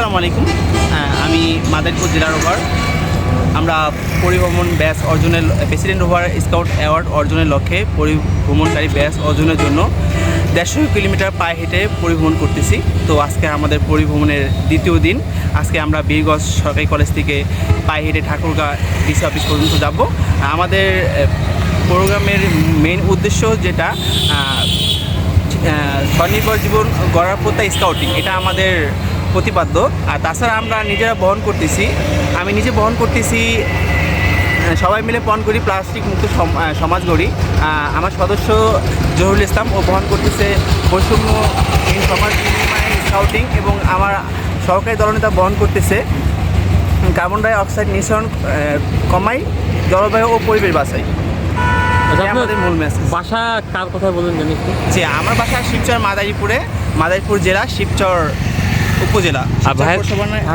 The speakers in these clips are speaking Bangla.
আসসালামু আলাইকুম। আমি মাদারীপুর জেলার ওভার। আমরা পরিভ্রমণ ব্যাস অর্জনের, প্রেসিডেন্ট ওভার স্কাউট অ্যাওয়ার্ড অর্জনের লক্ষ্যে পরিভ্রমণকারী ব্যাস অর্জনের জন্য দেড়শো কিলোমিটার পায়ে হেঁটে পরিভ্রমণ করতেছি। তো আজকে আমাদের পরিভ্রমণের দ্বিতীয় দিন। আজকে আমরা বীরগঞ্জ সরকারি কলেজ থেকে পায়ে হেঁটে ঠাকুরগাঁ ডিসি অফিস পর্যন্ত যাব। আমাদের প্রোগ্রামের মেইন উদ্দেশ্য যেটা স্বনির্ভর জীবন গড়ার প্রত্যয় স্কাউটিং এটা আমাদের প্রতিপাদ্য। আর তাছাড়া আমরা নিজেরা বহন করতেছি। আমি নিজে বহন করতেছি সবাই মিলে বহন করি প্লাস্টিক মুক্ত সম- সমাজ গড়ি। আমার সদস্য জহুরুল ইসলাম ও বহন করতেছে বৈষম্য সমাজ স্কাউটিং এবং আমার সরকারি দলনেতা বহন করতেছে। কার্বন ডাই অক্সাইড নিঃসরণ কমাই জলবায়ু ও পরিবেশ বাঁচাই আচ্ছা, আমাদের মূল মেসেজ বাসা কার কথা বলেন জানি যে আমার বাসা শিবচর মাদারীপুরে মাদারীপুর জেলা শিবচর উপজেলা আর ভাই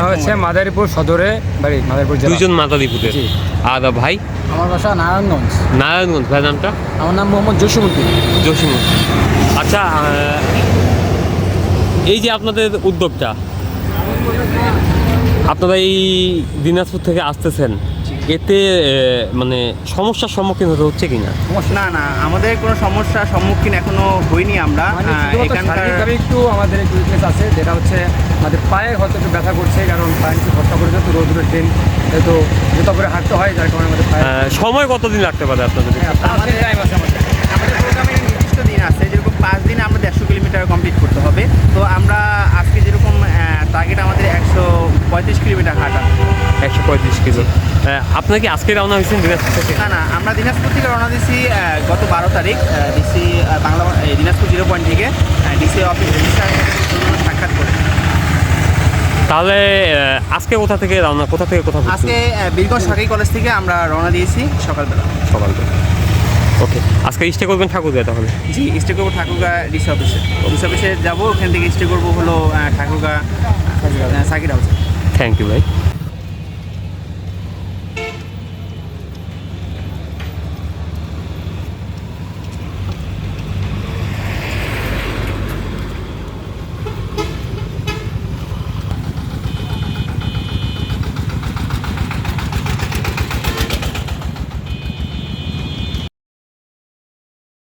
হচ্ছে মাদারীপুর সদরে বাড়ি মাদারীপুর জেলা। দুইজন মাতাদিপুরের জি। আর ভাই? আমার বাসা নারায়ণগঞ্জ। নারায়ণগঞ্জ ভাই নামটা? আমার নাম মোহাম্মদ জসিমুদ্দিন জসিমুদ্দিন আচ্ছা এই যে আপনাদের উদ্যোগটা আপনারা এই দিনাজপুর থেকে আসতেছেন এতে মানে সমস্যার সম্মুখীন হতে হচ্ছে কিনা? না না আমাদের কোনো সমস্যার সম্মুখীন এখনও হইনি আমরা। মানে এখানকার একটু আমাদের একটু উইকনেস আছে যেটা হচ্ছে আমাদের পায়ে হয়তো একটু ব্যথা করছে কারণ পায়ে একটু ভরসা করেছে তো রোদ্রের দিন তো জুতা পরে হাঁটতে হয় যার কারণে আমাদের সময় কতদিন লাগতে পারে আপনাদের আমাদের টাইম আছে আমাদের। আমাদের প্রোগ্রামের নির্দিষ্ট দিন আছে যেরকম পাঁচ দিনে আমরা দেড়শো কিলোমিটার কমপ্লিট করতে হবে। তো আমরা আজকে যেরকম টার্গেট আমাদের একশো পঁয়ত্রিশ কিলোমিটার হাঁটা। একশো পঁয়ত্রিশ কিলো আপনারা কি আজকে রওনা হয়েছেন দিনাজপুর থেকে? না না আমরা দিনাজপুর থেকে রওনা দিয়েছি গত বারো তারিখ। DC Bangla Dinajpur zero point থেকে ডিসি অফিস সাক্ষাৎ করে। তাহলে আজকে কোথা থেকে রওনা কোথা থেকে কোথা আজকে বীরগঞ্জ সরকারি কলেজ থেকে আমরা রওনা দিয়েছি সকালবেলা। সকালবেলা। ওকে আজকে স্টে করবেন ঠাকুরগাঁ তাহলে? জি স্টে করব ঠাকুরগা ডিসি অফিসে ডিসি অফিসে যাব ওখান থেকে স্টে করব হলো ঠাকুরগা সাকির হাউসে। থ্যাংক ইউ ভাই